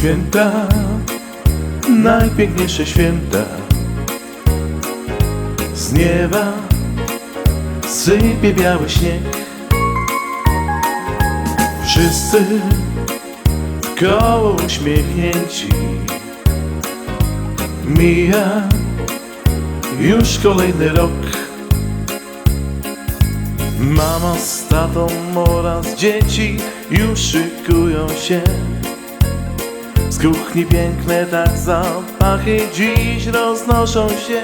Święta, najpiękniejsze święta. Z nieba sypie biały śnieg. Wszyscy koło uśmiechnięci. Mija już kolejny rok. Mama z tatą oraz dzieci już szykują się kuchni piękne tak zapachy dziś roznoszą się.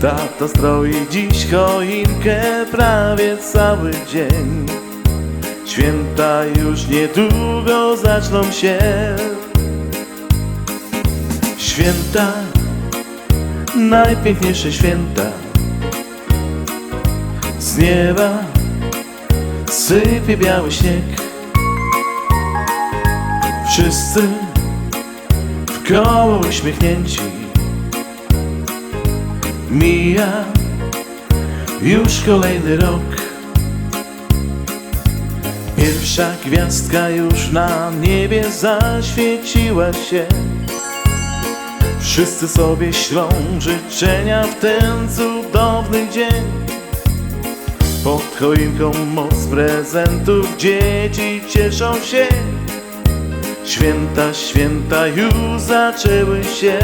Tata stroi dziś choinkę prawie cały dzień. Święta już niedługo zaczną się. Święta, najpiękniejsze święta. Z nieba sypie biały śnieg Wszyscy w koło uśmiechnięci. Mija już kolejny rok. Pierwsza gwiazdka już na niebie zaświeciła się. Wszyscy sobie ślą życzenia w ten cudowny dzień. Pod choinką moc prezentów dzieci cieszą się Święta, święta już zaczęły się.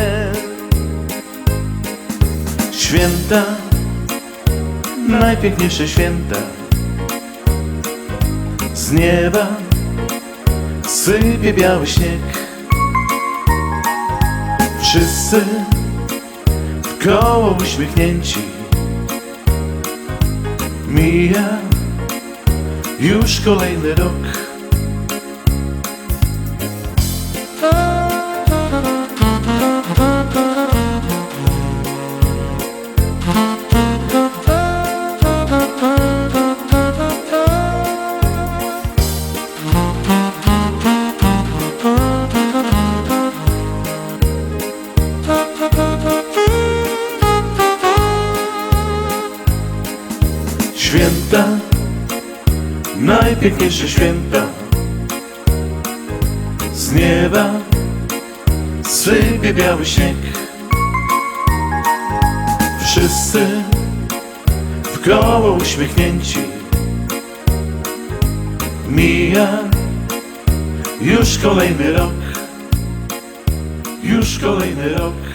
Święta, najpiękniejsze święta. Z nieba sypie biały śnieg. Wszyscy w koło uśmiechnięci. Mija już kolejny rok Święta, najpiękniejsze święta. Z nieba sypie biały śnieg. Wszyscy w koło uśmiechnięci. Mija już kolejny rok. Już kolejny rok